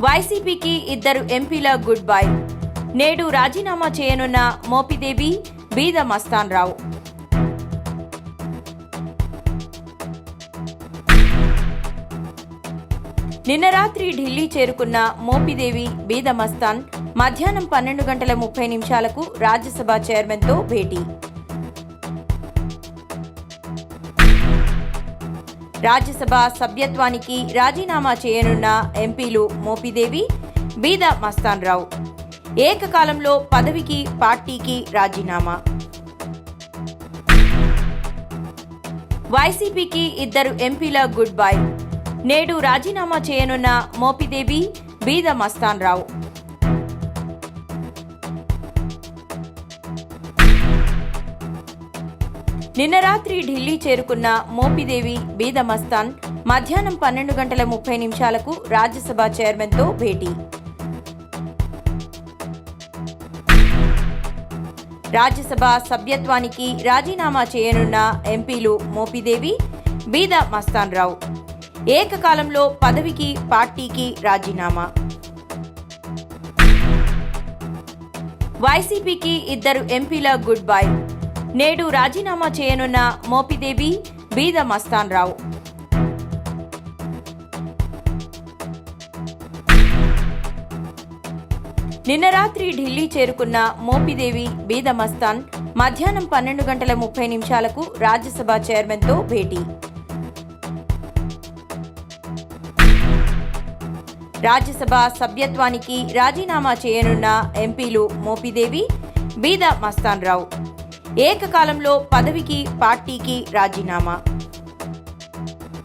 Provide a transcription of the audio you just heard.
వైసీపీకి ఇద్దరు ఎంపీల గుడ్ బై. నేడు రాజీనామా చేయనున్న మోపిదేవి బీద మస్తాన్ రావు నిన్న రాత్రి ఢిల్లీ చేరుకున్న మోపిదేవి బీద మస్తాన్ మధ్యాహ్నం పన్నెండు గంటల ముప్పై నిమిషాలకు రాజ్యసభ చైర్మన్తో భేటీ. రాజ్యసభ సభ్యత్వానికి రాజీనామా చేయనున్న ఎంపీలు మోపిదేవి బీద మస్తాన్ రావు ఏకకాలంలో పదవికి పార్టీకి రాజీనామా. వైసీపీకి ఇద్దరు ఎంపీల గుడ్ బై. నేడు రాజీనామా చేయనున్న మోపిదేవి బీద మస్తాన్ నిన్న రాత్రి ఢిల్లీ చేరుకున్న మోపిదేవి బీద మస్తాన్ మధ్యాహ్నం పన్నెండు గంటల ముప్పై నిమిషాలకు రాజ్యసభ చైర్మన్తో భేటీ. రాజ్యసభ సభ్యత్వానికి రాజీనామా చేయనున్న ఎంపీలు మోపిదేవి బీద మస్తాన్ రావు ఏకకాలంలో పదవికి పార్టీకి రాజీనామా. వైసీపీకి ఇద్దరు ఎంపీల గుడ్ బై. నేడు రాజీనామా చేయనున్న మోపిదేవి బీద మస్తాన్ రావు నిన్న రాత్రి ఢిల్లీ చేరుకున్న మోపిదేవి బీద మస్తాన్ మధ్యాహ్నం పన్నెండు గంటల ముప్పై నిమిషాలకు రాజ్యసభ చైర్మన్తో భేటీ. రాజ్యసభ సభ్యత్వానికి రాజీనామా చేయనున్న ఎంపీలు మోపిదేవి బీద మస్తాన్ రావు ఏకకాలంలో పదవికి పార్టీకి రాజీనామా?